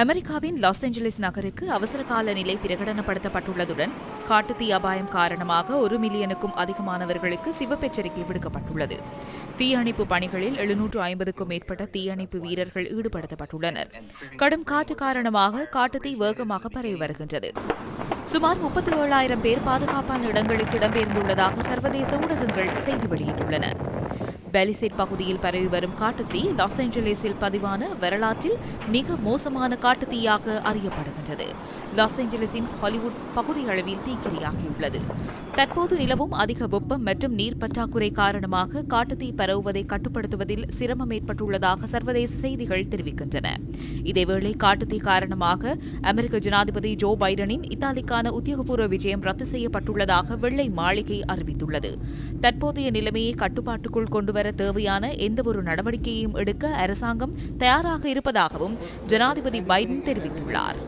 அமெரிக்காவின் loss Angeles நகருக்கு அவசர கால நிலை பிரகடனப்படுத்தப்பட்டுள்ளதுடன் காட்டுத்தீ அபாயம் காரணமாக ஒரு மில்லியனுக்கும் அதிகமானவர்களுக்கு சிவப்பெச்சரிக்கை விடுக்கப்பட்டுள்ளது. தீயணைப்பு பணிகளில் எழுநூற்று ஐம்பதுக்கும் மேற்பட்ட தீயணைப்பு வீரர்கள் ஈடுபடுத்தப்பட்டுள்ளனர். கடும் காற்று காரணமாக காட்டுத்தீ வேகமாக பரவி வருகின்றது. சுமார் முப்பத்தி ஏழாயிரம் பேர் பாதுகாப்பான இடங்களுக்கு இடம்பெயர்ந்துள்ளதாக சர்வதேச ஊடகங்கள் செய்தி வெளியிட்டுள்ளன. பெலிசெட் பகுதியில் பரவி வரும் காட்டுத்தீ லாஸ் ஏஞ்சலிஸில் பதிவான வரலாற்றில் மிக மோசமான காட்டுத்தீயாக அறியப்படுகின்றது. லாஸ் ஏஞ்சலிஸின் ஹாலிவுட் பகுதி அளவில் தீக்கிரையாகியுள்ளது. தற்போது நிலவும் அதிக வெப்பம் மற்றும் நீர் பற்றாக்குறை காரணமாக காட்டுத்தீ பரவுவதை கட்டுப்படுத்துவதில் சிரமம் ஏற்பட்டுள்ளதாக சர்வதேச செய்திகள் தெரிவிக்கின்றன. இதேவேளை காட்டுத்தீ காரணமாக அமெரிக்க ஜனாதிபதி ஜோ பைடனின் இத்தாலிக்கான உத்தியோகபூர்வ விஜயம் ரத்து செய்யப்பட்டுள்ளதாக வெள்ளை மாளிகை அறிவித்துள்ளது. தற்போதைய நிலைமையை கட்டுப்பாட்டுக்குள் கொண்டுவர தேவையான எந்தவொரு நடவடிக்கையையும் எடுக்க அரசாங்கம் தயாராக இருப்பதாகவும் ஜனாதிபதி பைடன் தெரிவித்துள்ளார்.